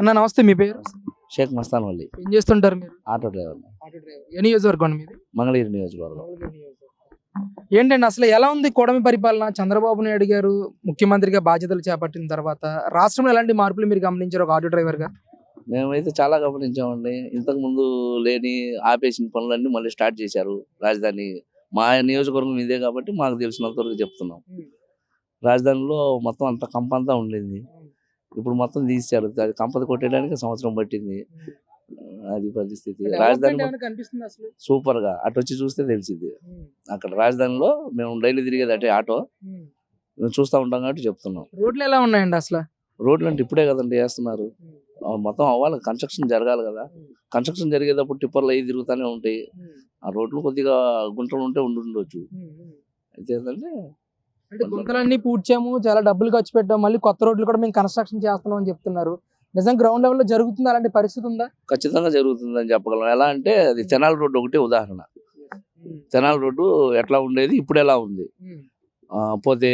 అన్న నమస్తే మీ పేరు? షేక్ మస్తాన్ వల్లి. ఏం చేస్తుంటారు మీరు? Auto driver auto driver. ఏ నియోజకవర్గం మీది? మంగళగిరి నియోజకవర్గం. ఏంటండి అసలు ఎలా ఉంది కూటమి పరిపాలన? చంద్రబాబు నాయుడు గారు ముఖ్యమంత్రిగా బాధ్యతలు చేపట్టిన తర్వాత. రాష్ట్రంలో ఎలాంటి మార్పులు మీరు గమనించారు ఒక ఆటో డ్రైవర్గా మేమైతే చాలా గమనించామండి. ఇంతకు ముందు లేని ఆపేసిన పనులన్నీ మళ్ళీ స్టార్ట్ చేశారు. రాజధాని మా నియోజకవర్గం ఇదే కాబట్టి మాకు తెలిసినంత వరకు చెప్తున్నాం రాజధానిలో మొత్తం అంత కంప అంతా ఉండింది. ఇప్పుడు మొత్తం తీశారు అది కంపది కొట్టేయడానికి సంవత్సరం పట్టింది. అది పరిస్థితి. రాజధాని సూపర్గా అటు వచ్చి చూస్తే తెలిసింది. అక్కడ రాజధానిలో మేము డైలీ తిరిగేది అటే ఆటో. మేము చూస్తూ ఉంటాం కాబట్టి చెప్తున్నాం. రోడ్లు ఎలా ఉన్నాయండి అసలు? రోడ్లు అంటే ఇప్పుడే కదండి వేస్తున్నారు. మొత్తం అవ్వాలి. కన్స్ట్రక్షన్ జరగాలి కదా. కన్స్ట్రక్షన్ జరిగేటప్పుడు టిప్పర్లు అవి తిరుగుతూనే ఉంటాయి. ఆ రోడ్లు కొద్దిగా గుంటలు ఉంటే ఉండి ఉండొచ్చు అయితే ఏంటంటే అంటే గుంతలన్నీ పూడ్చాము చాలా డబ్బులు ఖర్చు పెట్టాము మళ్ళీ కొత్త రోడ్లు కూడా మేము కన్స్ట్రక్షన్ చేస్తున్నాం అని చెప్తున్నారు. నిజం గ్రౌండ్ లెవెల్లో జరుగుతుంది? అలాంటి పరిస్థితి ఉందా? ఖచ్చితంగా జరుగుతుందని చెప్పగలం. ఎలా అంటే అది తెనాలి రోడ్డు ఒకటే ఉదాహరణ. తెనాలి రోడ్డు ఎట్లా ఉండేది? ఇప్పుడు ఎలా ఉంది? ఆ, పోతే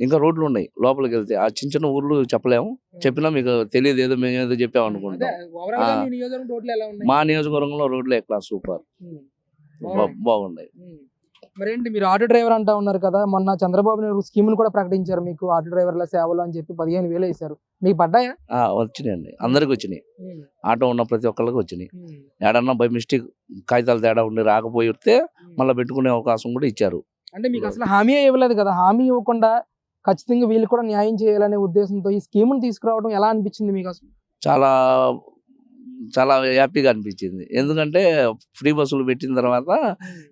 ఇంకా రోడ్లు ఉన్నాయి. లోపలికి వెళ్తే ఆ చిన్న చిన్న ఊర్లు చెప్పలేము. చెప్పినా మీకు తెలియదు ఏదో మేము ఏదో చెప్పాము అనుకుంటాం. మీ నియోజకవర్గంలో రోడ్లు ఎట్లా? సూపర్. బాగున్నాయి. మరేంటి మీరు ఆటో డ్రైవర్ అంటా ఉన్నారు కదా మొన్న చంద్రబాబు నాయుడు స్కీములు కూడా ప్రకటించారు మీకు ఆటో డ్రైవర్ల సేవలు అని చెప్పి పదిహేను వేలు వేశారు. మీకు పడ్డాయా? వచ్చినాయండి. అందరికి వచ్చినాయి. ఆటో ఉన్న ప్రతి ఒక్కళ్ళకి వచ్చినాయి. ఏడన్నా బై మిస్టేక్ కాగితాలు తేడా ఉండి రాకపోయి వస్తే మళ్ళీ పెట్టుకునే అవకాశం కూడా ఇచ్చారు. అంటే మీకు అసలు హామీ ఇవ్వలేదు కదా హామీ ఇవ్వకుండా ఖచ్చితంగా వీళ్ళు కూడా న్యాయం చేయాలనే ఉద్దేశంతో ఈ స్కీమును తీసుకురావడం ఎలా అనిపించింది మీకు అసలు? చాలా చాలా హ్యాపీగా అనిపించింది. ఎందుకంటే ఫ్రీ బస్సులు పెట్టిన తర్వాత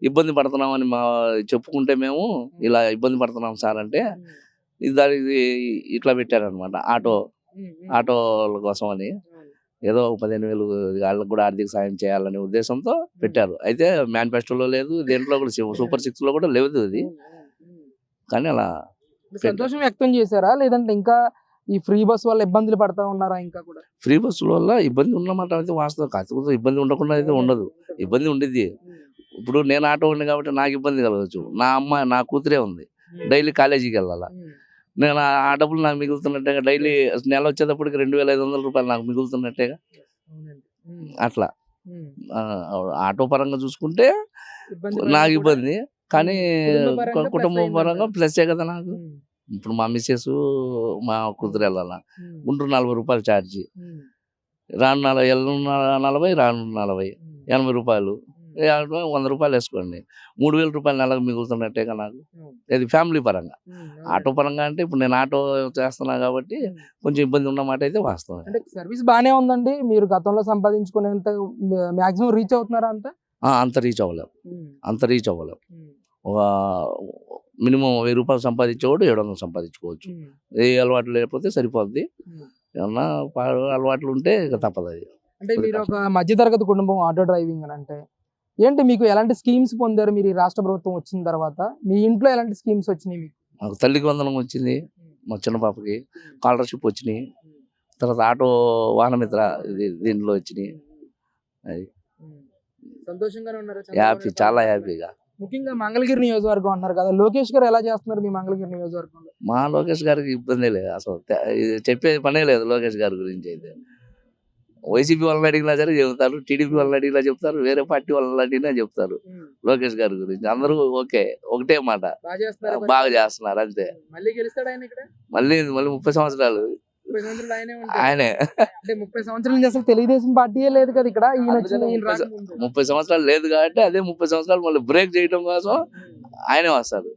ఇబ్బంది పడుతున్నామని మా చెప్పుకుంటే మేము ఇలా ఇబ్బంది పడుతున్నాం సార్ అంటే ఇది దానికి ఇట్లా పెట్టారనమాట ఆటో. ఆటోల కోసం అని. ఏదో పదిహేను వేలు వాళ్ళకి కూడా ఆర్థిక సాయం చేయాలనే ఉద్దేశంతో పెట్టారు. అయితే మేనిఫెస్టోలో లేదు దేంట్లో కూడా సూపర్ సిక్స్లో కూడా లేదు అది కానీ అలా సంతోషం వ్యక్తం చేశారా? లేదంటే ఇంకా ఈ ఫ్రీ బస్ వల్ల ఇబ్బందులు పడతా ఉన్నారా ఇంకా కూడా? ఫ్రీ బస్సుల వల్ల ఇబ్బంది ఉన్నమాట అయితే వాస్తవం. కాకపోతే ఇబ్బంది ఉండకుండా అయితే ఉండదు. ఇబ్బంది ఉండిద్ది ఇప్పుడు నేను ఆటో ఉంది కాబట్టి నాకు ఇబ్బంది కలగచ్చు. నా అమ్మ నా కూతురే ఉంది. డైలీ కాలేజీకి వెళ్ళాలా. నేను ఆ డబ్బులు నాకు మిగులుతున్నట్టుగా డైలీ నెల వచ్చేటప్పటికి రెండు వేల ఐదు వందల రూపాయలు నాకు మిగులుతున్నట్టుగా అట్లా. ఆటో పరంగా చూసుకుంటే నాకు ఇబ్బంది. కానీ కుటుంబ పరంగా. ప్లస్సే కదా నాకు. ఇప్పుడు మా మిస్సెస్ మా కూతురు వెళ్ళాలా గుంటూరు నలభై రూపాయలు ఛార్జీ. రాను నలభై ఎల్లున్న నలభై రాను నలభై. ఎనభై రూపాయలు. వంద రూపాయలు వేసుకోండి. మూడు వేల రూపాయలు నెలకు మిగులుతున్నట్టేగా నాకు. ఇది ఫ్యామిలీ పరంగా. ఆటో పరంగా అంటే ఇప్పుడు నేను ఆటో చేస్తున్నా కాబట్టి కొంచెం ఇబ్బంది ఉన్నమాట అయితే వాస్తవం అంటే సర్వీస్ బానే ఉందండి. మీరు గతంలో సంపాదించుకునేంత మాక్సిమం రీచ్ అవుతున్నారా అంత? అంత రీచ్ అవ్వలేం. అంత రీచ్ అవ్వలేం. ఒక మినిమం వెయ్యి రూపాయలు సంపాదించేవాడు ఏడు వందలు సంపాదించుకోవచ్చు. ఏ అలవాట్లు లేకపోతే సరిపోద్ది. ఏమన్నా అలవాట్లు ఉంటే ఇక తప్పదు అది. అంటే మీరు ఒక మధ్యతరగతి కుటుంబం ఆటో డ్రైవింగ్ అని అంటే ఏంటి మీకు ఎలాంటి స్కీమ్స్ పొందారు మీరు ఈ రాష్ట్ర ప్రభుత్వం వచ్చిన తర్వాత? మీ ఇంట్లో ఎలాంటి స్కీమ్స్ వచ్చినాయి మీకు? మాకు తల్లికి వందనం వచ్చింది మా చిన్న పాపకి స్కాలర్షిప్ వచ్చినాయి. తర్వాత ఆటో వాహనమిత్ర దీంట్లో వచ్చినాయి. అది. సంతోషంగానే ఉన్నారు హ్యాపీ చాలా హ్యాపీగా ముఖ్యంగా మంగళగిరి నియోజకవర్గం అంటున్నారు కదా. లోకేష్ గారు ఎలా చేస్తున్నారు మీ మంగళగిరి నియోజకవర్గంలో? మా లోకేష్ గారికి ఇబ్బంది లేదు. అసలు చెప్పేది పనే లేదు లోకేష్ గారి గురించి అయితే. వైసీపీ వాళ్ళని అడిగినా సరే చెబుతారు టీడీపీ వాళ్ళని అడిగినా చెప్తారు వేరే పార్టీ వాళ్ళని అడిగినా చెప్తారు లోకేష్ గారి గురించి. అందరూ ఓకే ఒకటే మాట. బాగా చేస్తున్నారు బాగా చేస్తున్నారు అంతే. మళ్ళీ మళ్ళీ మళ్ళీ ముప్పై సంవత్సరాలు. ముప్పై సంవత్సరాలు ఆయనే ఉంటారు ఆయనే. అంటే ముప్పై సంవత్సరాల నుంచి అసలు తెలుగుదేశం పార్టీయే లేదు కదా ఇక్కడ ముప్పై సంవత్సరాలు లేదు కాబట్టి అదే ముప్పై సంవత్సరాలు మళ్ళీ బ్రేక్ చేయడం కోసం ఆయనే వస్తాడు.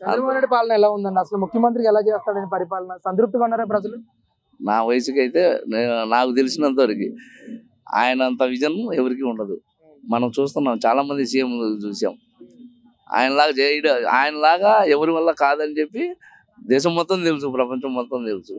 చంద్రబాబు నాయుడు పాలన ఎలా ఉందండి? అసలు ముఖ్యమంత్రికి ఎలా చేస్తాడని పరిపాలన? సంతృప్తిగా ఉన్నారా ప్రజలు? నా వయసుకి అయితే నాకు తెలిసినంత వరకు ఆయన అంత విజన్ ఎవరికి ఉండదు. మనం చూస్తున్నాం చాలా మంది సీఎం చూసాం. ఆయనలాగా చేయడం ఆయనలాగా ఎవరి వల్ల కాదని చెప్పి దేశం మొత్తం తెలుసు ప్రపంచం మొత్తం తెలుసు.